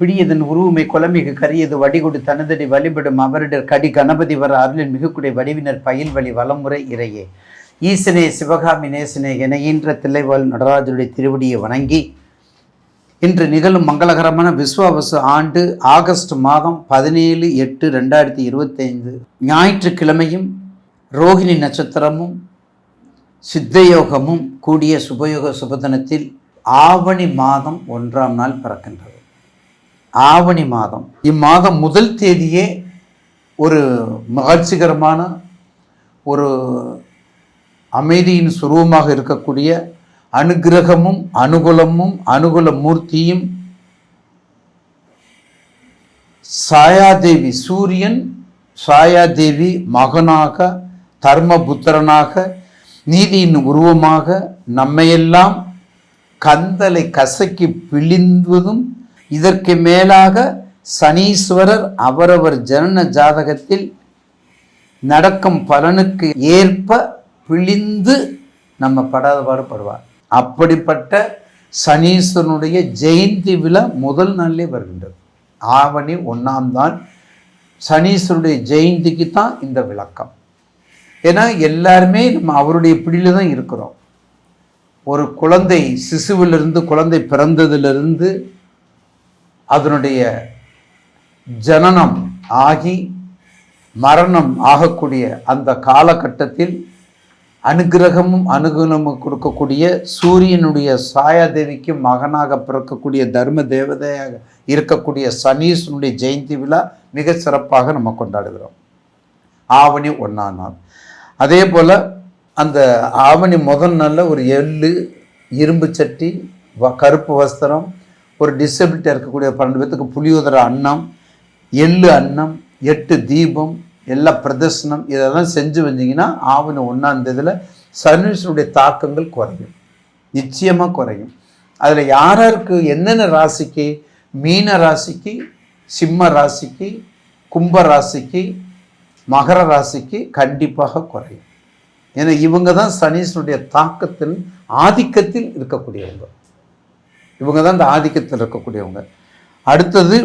பிடியதன் உருவுமை குலமிகு கரியது வடிகொடு தனதடி வழிபடும் அவரிடர் கடி கணபதி வர அருளின் மிகுக்குடை வடிவினர் பயில் வழி வலமுறை இறையே. ஈசனே சிவகாமி நேசனே என ஈன்ற தில்லைவாழ் நடராஜருடைய திருவடியை வணங்கி இன்று நிகழும் மங்களகரமான விஸ்வாவசு ஆண்டு ஆகஸ்ட் மாதம் பதினேழு எட்டு ரெண்டாயிரத்தி இருபத்தைந்து ஞாயிற்றுக்கிழமையும் ரோகிணி நட்சத்திரமும் சித்தயோகமும் கூடிய சுபயோக சுபதனத்தில் ஆவணி மாதம் ஒன்றாம் நாள் பிறக்கின்றது. ஆவணி மாதம். இம்மாதம் முதல் தேதியே ஒரு மகிழ்ச்சிகரமான ஒரு அமைதியின் சுரூபமாக இருக்கக்கூடிய அனுகிரகமும் அனுகூலமும் அனுகூல மூர்த்தியும் சாயாதேவி சூரியன் சாயாதேவி மகனாக தர்மபுத்திரனாக நீதியின் உருவமாக நம்மையெல்லாம் கந்தலை கசக்கி பிழிந்துவதும் இதற்கு மேலாக சனீஸ்வரர் அவரவர் ஜனன ஜாதகத்தில் நடக்கும் பலனுக்கு ஏற்ப பிழிந்து நம்ம படாத பாடுபடுவார் அப்படிப்பட்ட சனீஸ்வரனுடைய ஜெயந்தி விழா முதல் நாளிலே வருகின்றது. ஆவணி ஒன்றாம் தான் சனீஸ்வருடைய ஜெயந்திக்கு தான் இந்த விளக்கம். ஏன்னா எல்லாருமே நம்ம அவருடைய பிடியில் தான் இருக்கிறோம். ஒரு குழந்தை சிசுவிலிருந்து குழந்தை பிறந்ததிலிருந்து அதனுடைய ஜனனம் ஆகி மரணம் ஆகக்கூடிய அந்த காலகட்டத்தில் அனுகிரகமும் அனுகூலமும் கொடுக்கக்கூடிய சூரியனுடைய சாயாதேவிக்கு மகனாக பிறக்கக்கூடிய தர்ம தேவதையாக இருக்கக்கூடிய சனீஸ்வனுடைய ஜெயந்தி விழா மிக சிறப்பாக நம்ம கொண்டாடுகிறோம். ஆவணி ஒன்றாம் நாள். அதே போல் அந்த ஆவணி முதல் நாளில் ஒரு எள்ளு இரும்பு சட்டி வ கருப்பு வஸ்திரம் ஒரு டிசபிலிட்டியாக இருக்கக்கூடிய பன்னெண்டு பேத்துக்கு புளியோதர அன்னம் எள்ளு அன்னம் எட்டு தீபம் எல்லா பிரதர்சனம் இதெல்லாம் செஞ்சு வந்தீங்கன்னா ஆவணி ஒன்றாந்ததில் தேதியில் சனீஸ்வருடைய தாக்கங்கள் குறையும். நிச்சயமாக குறையும். அதில் யாராருக்கு என்னென்ன ராசிக்கு? மீன ராசிக்கு சிம்ம ராசிக்கு கும்ப ராசிக்கு மகர ராசிக்கு கண்டிப்பாக குறையும். ஏன்னா இவங்க தான் சனீஸ்வருடைய தாக்கத்தில் ஆதிக்கத்தில் இருக்கக்கூடியவங்க. இவங்க தான் இந்த ஆதிக்கத்தில் இருக்கக்கூடியவங்க. அடுத்தது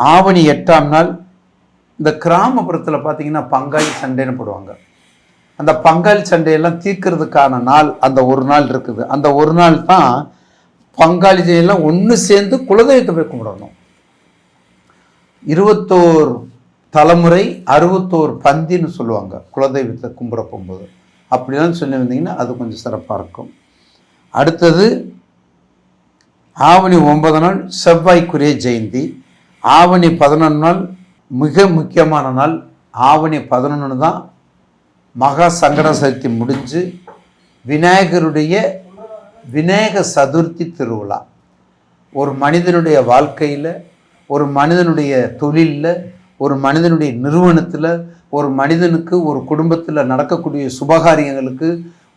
ஆவணி எட்டாம் நாள் இந்த கிராமப்புறத்தில் பார்த்தீங்கன்னா பங்காளி சண்டைன்னு போடுவாங்க. அந்த பங்காளி சண்டையெல்லாம் தீர்க்கறதுக்கான நாள் அந்த ஒரு நாள் இருக்குது. அந்த ஒரு நாள் தான் பங்காளி எல்லாம் ஒன்று சேர்ந்து குலதெய்வத்தை போய் கும்பிடணும். இருபத்தோரு தலைமுறை அறுபத்தோரு பந்தின்னு சொல்லுவாங்க குலதெய்வத்தை கும்பிட போகும்போது. அப்படிலாம் சொல்லி வந்தீங்கன்னா அது கொஞ்சம் சிறப்பாக இருக்கும். அடுத்தது ஆவணி ஒன்பது நாள் செவ்வாய்க்குரிய ஜெயந்தி. ஆவணி பதினொன்று நாள் மிக முக்கியமான நாள். ஆவணி பதினொன்று தான் மகா சங்கட சதுர்த்தி முடிஞ்சு விநாயகருடைய விநாயக சதுர்த்தி திருவிழா. ஒரு மனிதனுடைய வாழ்க்கையில் ஒரு மனிதனுடைய தொழிலில் ஒரு மனிதனுடைய நிறுவனத்தில் ஒரு மனிதனுக்கு ஒரு குடும்பத்தில் நடக்கக்கூடிய சுபகாரியங்களுக்கு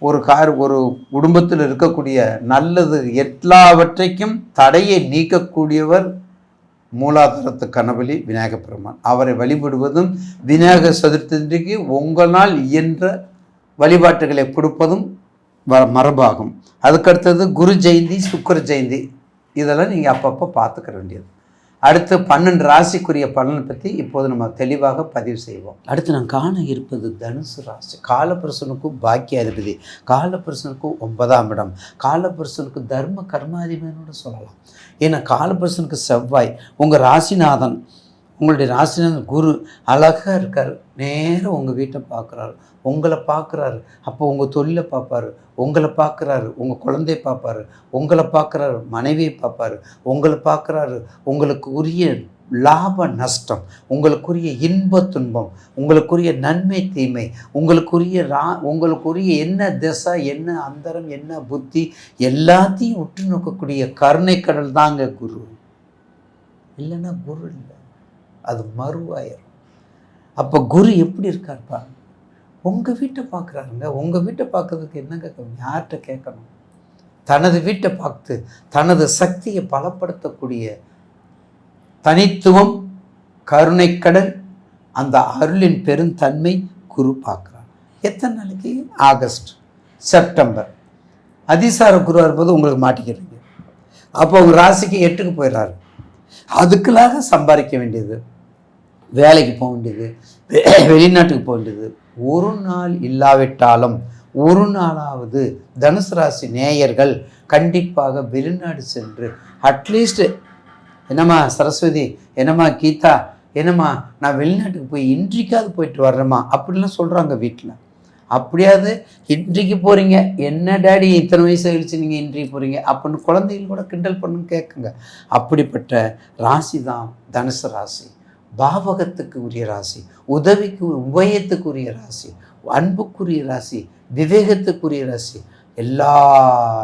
ஒரு கார் ஒரு குடும்பத்தில் இருக்கக்கூடிய நல்லது எல்லாவற்றைக்கும் தடையை நீக்கக்கூடியவர் மூலாதாரத்து கணபலி விநாயக பெருமான். அவரை வழிபடுவதும் விநாயக சதுர்த்திக்கு உங்களால் இயன்ற வழிபாட்டுகளை கொடுப்பதும் வ மரபாகும். அதுக்கடுத்தது குரு ஜெயந்தி சுக்கர ஜெயந்தி. இதெல்லாம் நீங்கள் அப்பப்போ பார்த்துக்க வேண்டியது. அடுத்து பன்னெண்டு ராசிக்குரிய பலனை பற்றி இப்போது நம்ம தெளிவாக பதிவு செய்வோம். அடுத்து நான் காண இருப்பது தனுசு ராசி. காலபுருஷனுக்கும் பாக்கியாதிபதி. காலபுருஷனுக்கும் ஒன்பதாம் இடம். காலபுருஷனுக்கு தர்ம கர்மாதிபதினோட சொல்லலாம். ஏன்னா காலபுருஷனுக்கு செவ்வாய் உங்கள் ராசிநாதன் உங்களுடைய ராசிநாதன் குரு அழகாக இருக்கார். நேராக உங்கள் வீட்டை பார்க்குறாரு. உங்களை பார்க்குறாரு. அப்போ உங்கள் தொழிலை பார்ப்பாரு. உங்களை பார்க்குறாரு. உங்கள் குழந்தைய பார்ப்பாரு. உங்களை பார்க்குறாரு. மனைவியை பார்ப்பாரு. உங்களை பார்க்குறாரு. உங்களுக்கு உரிய லாப நஷ்டம் உங்களுக்குரிய இன்ப துன்பம் உங்களுக்குரிய நன்மை தீமை உங்களுக்குரிய ரா உங்களுக்குரிய என்ன திசை என்ன அந்தரம் என்ன புத்தி எல்லாத்தையும் உற்று நோக்கக்கூடிய கருணை கடல் தாங்க குரு. இல்லைன்னா குரு இல்லை. அது மறுவாயிரும் அப்போ குரு எப்படி இருக்கார்ப்பா? உங்கள் வீட்டை பார்க்குறாருங்க. உங்கள் வீட்டை பார்க்கறதுக்கு என்னங்க கேட்கணும்? யார்கிட்ட கேட்கணும்? தனது வீட்டை பார்த்து தனது சக்தியை பலப்படுத்தக்கூடிய தனித்துவம் கருணைக்கடல் அந்த அருளின் பெருந்தன்மை குரு பார்க்குறார். எத்தனை நாளைக்கு? August September. அதிசார குருவாக இருப்பது உங்களுக்கு மாட்டிக்கிறீங்க. அப்போ உங்கள் ராசிக்கு எட்டுக்கு போயிடுறாரு அதுக்குள்ளாக சம்பாதிக்க வேண்டியது வேலைக்கு போக வேண்டியது வெளிநாட்டுக்கு போக வேண்டியது ஒரு நாள் இல்லாவிட்டாலும் ஒரு நாளாவது தனுசு ராசி நேயர்கள் கண்டிப்பாக வெளிநாடு சென்று அட்லீஸ்ட் என்னம்மா சரஸ்வதி என்னம்மா கீதா என்னம்மா நான் வெளிநாட்டுக்கு போய் இன்றைக்காவது போயிட்டு வர்றேம்மா அப்படிலாம் சொல்கிறாங்க வீட்டில் அப்படியாவது இன்றைக்கு போகிறீங்க என்ன டேடி இத்தனை வயசு கழிச்சு நீங்கள் இன்றைக்கு போகிறீங்க அப்படின்னு குழந்தைகள் கூட கிண்டல் பண்ணுன்னு கேட்குங்க அப்படிப்பட்ட ராசி தான் தனுசு ராசி. பாவகத்துக்கு உரிய ராசி உதவிக்கு உபயத்துக்குரிய ராசி அன்புக்குரிய ராசி விவேகத்துக்குரிய ராசி எல்லா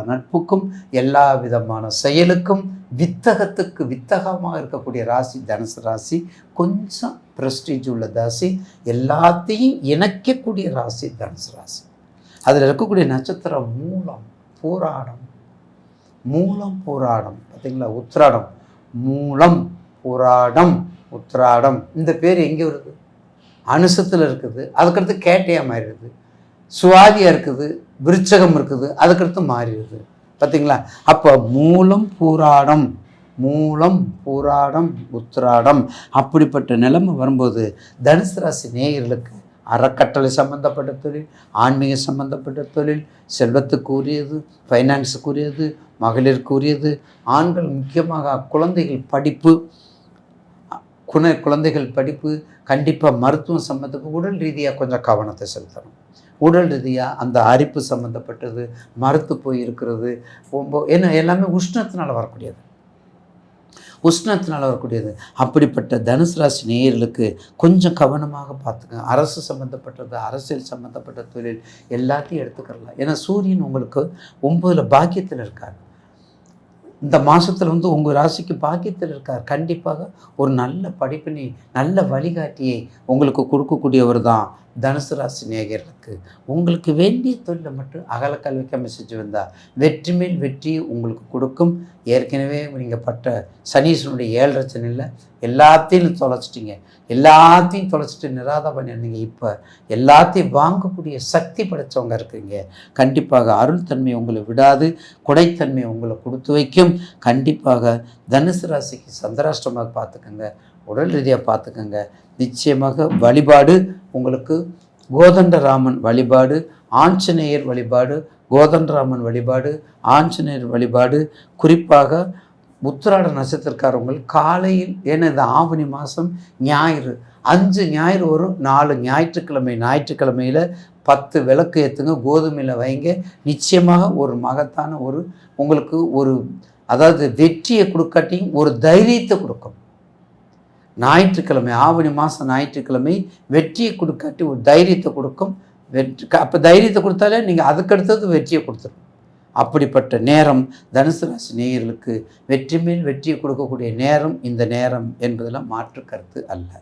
நட்புக்கும் எல்லா விதமான செயலுக்கும் வித்தகத்துக்கு வித்தகமாக இருக்கக்கூடிய ராசி தனுசு ராசி கொஞ்சம் ப்ரெஸ்டீஜ் உள்ள ராசி எல்லாத்தையும் இணைக்கக்கூடிய ராசி தனுசு ராசி. அதில் இருக்கக்கூடிய நட்சத்திரம் மூலம் போராடம் மூலம் போராடம் பார்த்தீங்களா உத்திராடம் மூலம் போராடம். உத்திராடம் இந்த பேர் எங்கே வருது? அனுசத்தில் இருக்குது. அதுக்கடுத்து கேட்டையாக மாறிடுது. சுவாதியாக இருக்குது. விருச்சகம் இருக்குது. அதுக்கடுத்து மாறிடுது. பார்த்தீங்களா அப்போ மூலம் பூராடம் மூலம் பூராடம் உத்திராடம் அப்படிப்பட்ட நிலைமை வரும்போது தனுசு ராசி நேயர்களுக்கு அறக்கட்டளை சம்பந்தப்பட்ட தொழில் ஆன்மீக சம்பந்தப்பட்ட தொழில் செல்வத்துக்குரியது ஃபைனான்ஸுக்குரியது மகளிருக்குரியது ஆண்கள் முக்கியமாக குழந்தைகள் படிப்பு குண குழந்தைகள் படிப்பு கண்டிப்பாக மருத்துவம் சம்மந்தப்பட்ட உடல் ரீதியாக கொஞ்சம் கவனத்தை செலுத்தணும். உடல் ரீதியாக அந்த அரிப்பு சம்மந்தப்பட்டது மறுத்து போய் இருக்கிறது ரொம்ப ஏன்னா எல்லாமே உஷ்ணத்தினால் வரக்கூடியது. உஷ்ணத்தினால் வரக்கூடியது. அப்படிப்பட்ட தனுசு ராசி நேயர்களுக்கு கொஞ்சம் கவனமாக பார்த்துங்க. அரசு சம்மந்தப்பட்டது அரசியல் சம்மந்தப்பட்ட தொழில் எல்லாத்தையும் எடுத்துக்கிறலாம். ஏன்னா சூரியன் உங்களுக்கு ஒம்பதில் பாக்கியத்தில் இருக்கார். இந்த மாதத்தில் வந்து உங்கள் ராசிக்கு பாக்கியத்தில் இருக்கார். கண்டிப்பாக ஒரு நல்ல படிப்பினை நல்ல வழிகாட்டியை உங்களுக்கு கொடுக்கக்கூடியவர் தான் தனுசு ராசி நேயர்களுக்கு உங்களுக்கு வேண்டிய தொழிலை மட்டும் அகலக்கல்விக்கு அமைச்சு வந்தால் வெற்றி மேல் வெற்றி உங்களுக்கு கொடுக்கும். ஏற்கனவே நீங்கள் பட்ட சனீஸ்வரனுடைய ஏழு ரச்சனையில் எல்லாத்தையும் தொலைச்சிட்டிங்க. எல்லாத்தையும் தொலைச்சிட்டு நிராத பண்ணியிருந்தீங்க. இப்போ எல்லாத்தையும் வாங்கக்கூடிய சக்தி படைச்சவங்க இருக்கிறீங்க. கண்டிப்பாக அருள் தன்மை உங்களை விடாது. குடைத்தன்மை உங்களை கொடுத்து வைக்கும். கண்டிப்பாக தனுசு ராசிக்கு சந்திராஷ்டமாக பார்த்துக்கோங்க. உடல் ரீதியாக பார்த்துக்கோங்க. நிச்சயமாக வழிபாடு உங்களுக்கு கோதண்டராமன் வழிபாடு ஆஞ்சநேயர் வழிபாடு கோதண்டராமன் வழிபாடு ஆஞ்சநேயர் வழிபாடு. குறிப்பாக உத்திராட நட்சத்திரக்காரவங்கள் காலையில் ஏன்னா இந்த ஆவணி மாதம் ஞாயிறு அஞ்சு ஞாயிறு வரும் நாலு ஞாயிற்றுக்கிழமை ஞாயிற்றுக்கிழமையில் பத்து விளக்கு ஏற்றுங்க கோதுமையில் வைங்க. நிச்சயமாக ஒரு மகத்தான ஒரு உங்களுக்கு ஒரு அதாவது வெற்றியை கொடுக்காட்டியும் ஒரு தைரியத்தை கொடுக்கும். ஞாயிற்றுக்கிழமை ஆவணி மாதம் ஞாயிற்றுக்கிழமை வெற்றியை கொடுக்காட்டி ஒரு தைரியத்தை கொடுக்கும். வெற்றி அப்போ தைரியத்தை கொடுத்தாலே நீங்கள் அதுக்கடுத்தது வெற்றியை கொடுத்துரும். அப்படிப்பட்ட நேரம் தனுசு ராசி நேயர்களுக்கு வெற்றி மேல் வெற்றியை கொடுக்கக்கூடிய நேரம் இந்த நேரம் என்பதெல்லாம் மாற்று கருத்து அல்ல.